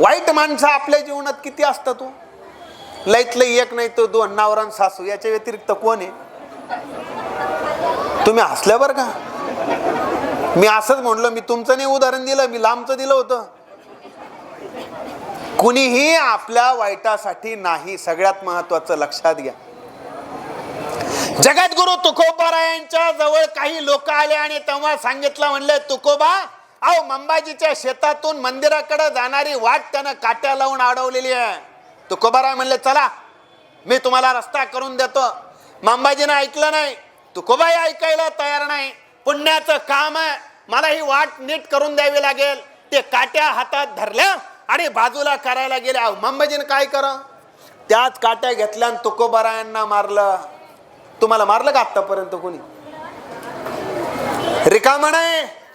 वाईट माणसं आपल्या जीवनात किती असतं तू हो? लईत लई एक नाही तो दोन नावरान सासू याच्या व्यतिरिक्त कोण आहे? तुम्ही हसल्यावर का? मी असंच म्हणलो मी तुमचं नाही उदाहरण दिलं मी लांबचं दिलं होतं. कुणीही आपल्या वाईटासाठी नाही सगळ्यात महत्वाचं लक्षात घ्या. जगद्गुरु तुकोबारायांच्या जवळ काही लोक आले आणि तेव्हा सांगितलं म्हणलं तुकोबा अहो मंबाजीच्या शेतातून मंदिराकडे जाणारी वाट त्यानं काट्या लावून अडवलेली आहे. तुकोबाराय म्हणले चला मी तुम्हाला रस्ता करून देतो. मंबाजीनं ऐकलं नाही. तुकोबाई ऐकायला तयार नाही. पुण्याचं काम आहे. मला ही वाट नीट करून द्यावी लागेल. ते काट्या हातात धरल्या आणि बाजूला करायला गेले. अहो मंबाजीनं काय कर? त्याच काट्या घेतल्या आणि तुकोबारायांना मारलं. तुम्हाला मारलं का आत्तापर्यंत कोणी? रिकामा नाही.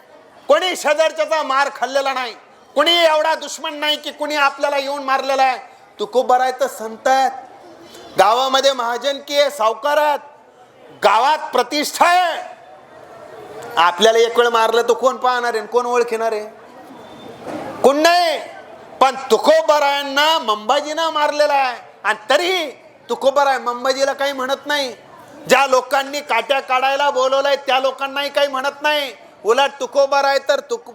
कोणी शेजारच्याचा मार खाल्लेला नाही कोणी एवढा दुश्मन नाही की कोणी आपल्याला येऊन मारलेला आहे. तुकोबर आहे तर संत आहेत. गावामध्ये महाजन की आहे सावकार आहेत. गावात प्रतिष्ठा आहे. आपल्याला एक वेळ मारलं तर कोण पाहणार आहे? कोण ओळखणार आहे? कोण नाही. पण तुकोबरायांना मंबाजीनं मारलेला आहे. आणि तरीही तुकोबराय मंबाजीला काही म्हणत नाही. ज्या लोकांनी काट्या काढायला बोलवलंय त्या लोकांनाही काही म्हणत नाही. उलट तुकोबराय तर तुक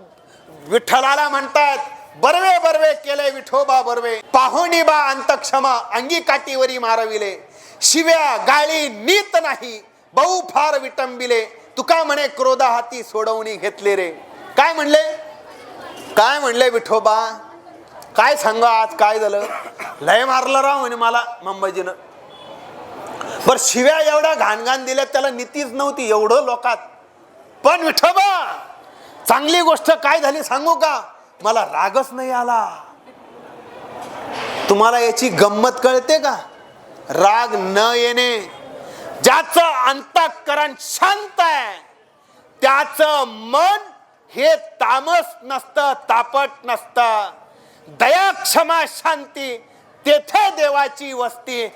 विठ्ठलाला म्हणतात बर्वे बर्वे केले विठोबा बर्वे. पाहुणी बा अंतक्षमा अंगी काठीवरी मारविले. शिव्या गाळी नीत नाही बहु फार विटंबिले. तुका म्हणे क्रोधा हाती सोडवणी घेतले रे. काय म्हणले? काय म्हणले विठोबा? काय सांगा आज काय झालं? लय मारलं राव म्हणे मला मुंबईजीनं. बर शिव्या एवढ्या घाणघाण दिल्या त्याला नीतीच नव्हती एवढं लोकात. पण विठोबा चांगली गोष्ट काय झाली सांगू का? मला रागच नाही आला. तुम्हाला याची गंमत कळते का? राग न येणे ज्याचं अंतःकरण शांत आहे त्याचं मन हे तामस नसतं तापट नसतं. दया क्षमा शांती तेथे देवाची वस्ती.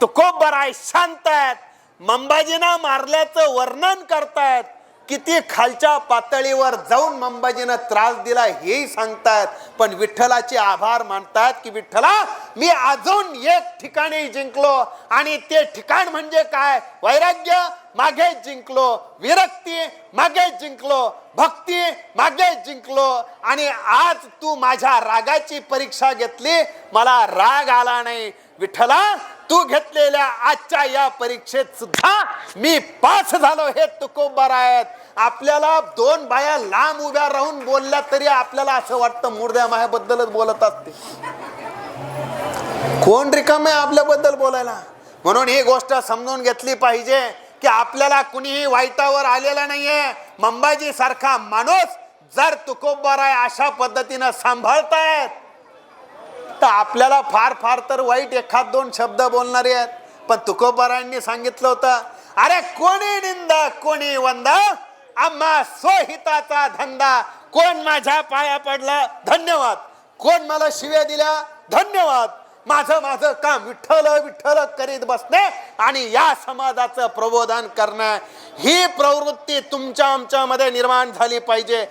तुकोबराय शांत आहेत. मंबाजीना मारल्याचं वर्णन करतायत. किती खालच्या पातळीवर जाऊन मंबाजीनं त्रास दिला हेही सांगतायत. पण विठ्ठलाचे आभार मानतात की विठ्ठला मी अजून एक ठिकाणी जिंकलो. आणि ते ठिकाण म्हणजे काय? वैराग्य मागे जिंकलो. विरक्ती मागे जिंकलो. भक्ती मागे जिंकलो. आणि आज तू माझ्या रागाची परीक्षा घेतली. मला राग आला नाही. विठ्ठला तू घेतलेल्या आजच्या या परीक्षेत सुद्धा मी पास झालो हे तुकोबर आहेत. आपल्याला दोन बाया लांब उभ्या राहून बोलल्या तरी आपल्याला असं वाटतं मुर्द्या मायाबद्दलच बोलत असते कोण रिकामे आपल्याबद्दल बोलायला? म्हणून ही गोष्ट समजून घेतली पाहिजे की आपल्याला कुणीही वाईटावर आलेला नाहीये. मंबाजी सारखा माणूस जर तुकोबर आहे अशा पद्धतीनं सांभाळतायत तर आपल्याला फार फार तर वाईट एखाद दोन शब्द बोलणारे आहेत. पण तुकोबारायांनी सांगितलं होतं अरे कोणी निंदा कोणी वंदा? आम्हा स्वहिताचा धंदा. कोण माझ्या पाया पडला? धन्यवाद. कोण मला शिव्या दिल्या? धन्यवाद. माझं माझं काम विठ्ठल विठ्ठल करीत बसणे आणि या समाजाचं प्रबोधन करणं. ही प्रवृत्ती तुमच्या आमच्यामध्ये निर्माण झाली पाहिजे.